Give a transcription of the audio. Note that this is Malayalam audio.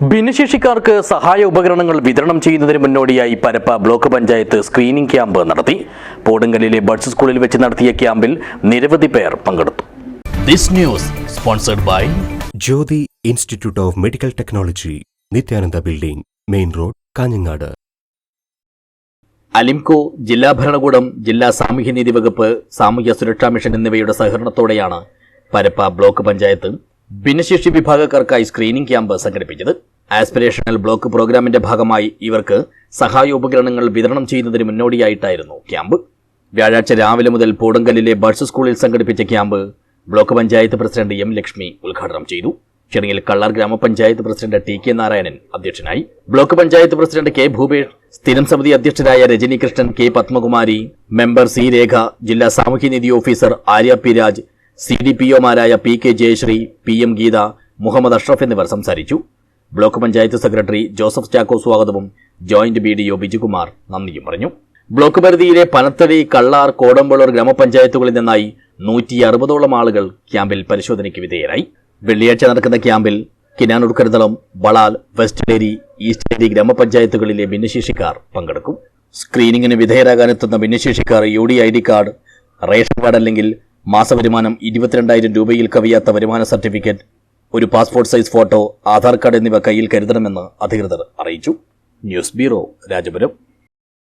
ഭിന്നശേഷിക്കാർക്ക് സഹായ ഉപകരണങ്ങൾ വിതരണം ചെയ്യുന്നതിന് മുന്നോടിയായി Parappa block panchayat screening camp നടത്തി. പോടുങ്കലിലെ ബഡ്സ് സ്കൂളിൽ വെച്ച് നടത്തിയ ക്യാമ്പിൽ നിരവധി പേർ പങ്കെടുത്തു. This news sponsored by Jyothi institute of medical technology Nithyananda building main road Kanhangad. Alimco ജില്ലാ ഭരണകൂടം ജില്ലാ സാമൂഹ്യനീതി വകുപ്പ് സാമൂഹ്യ സുരക്ഷാ മിഷൻ എന്നിവയുടെ സഹകരണത്തോടെയാണ് പരപ്പ ബ്ലോക്ക് പഞ്ചായത്ത് ഭിന്നശേഷി വിഭാഗക്കാർക്കായി സ്ക്രീനിംഗ് ക്യാമ്പ് സംഘടിപ്പിച്ചത്. ആസ്പിരേഷണൽ ബ്ലോക്ക് പ്രോഗ്രാമിന്റെ ഭാഗമായി ഇവർക്ക് സഹായോപകരണങ്ങൾ വിതരണം ചെയ്യുന്നതിന് മുന്നോടിയായിട്ടായിരുന്നു ക്യാമ്പ് വ്യാഴാഴ്ച രാവിലെ മുതൽ പൂടങ്കലിലെ ബഡ്സ് സ്കൂളിൽ സംഘടിപ്പിച്ച camp block panchayat president M Lakshmi ഉദ്ഘാടനം ചെയ്തു. ചടങ്ങിൽ കള്ളാർ ഗ്രാമപഞ്ചായത്ത് പ്രസിഡന്റ് ടി കെ നാരായണൻ അധ്യക്ഷനായി. Block panchayat president K Bhupesh സ്ഥിരം സമിതി അധ്യക്ഷരായ Rajani Krishnan K Padmakumari member C Rekha ജില്ലാ സാമൂഹ്യനീതി officer Arya P Raj C D P ഒമാരായ P K Jayashree P M Geetha Muhammad Ashraf എന്നിവർ സംസാരിച്ചു. Block panchayat secretary Joseph Chacko സ്വാഗതവും joint B D O Bijukumar നന്ദിയും പറഞ്ഞു. ബ്ലോക്ക് പരിധിയിലെ പനത്തടി കള്ളാർ കോടമ്പളൂർ ഗ്രാമപഞ്ചായത്തുകളിൽ നിന്നായി നൂറ്റി അറുപതോളം ആളുകൾ ക്യാമ്പിൽ പരിശോധനയ്ക്ക് വിധേയരായി. വെള്ളിയാഴ്ച നടക്കുന്ന ക്യാമ്പിൽ കിനാനൂർ കരുതളം ബളാൽ വെസ്റ്റ് ഡേരി ഈസ്റ്റ് ഡേരി ഗ്രാമപഞ്ചായത്തുകളിലെ ഭിന്നശേഷിക്കാർ പങ്കെടുക്കും. സ്ക്രീനിങ്ങിന് വിധേയരാകാനെത്തുന്ന ഭിന്നശേഷിക്കാർ U D I D card ration card അല്ലെങ്കിൽ മാസവരുമാനം ഇരുപത്തിരണ്ടായിരം രൂപയിൽ കവിയാത്ത വരുമാന സർട്ടിഫിക്കറ്റ് ഒരു passport size photo Aadhaar card എന്നിവ കയ്യിൽ കരുതണമെന്ന് അധികൃതർ അറിയിച്ചു. News bureau Rajapuram.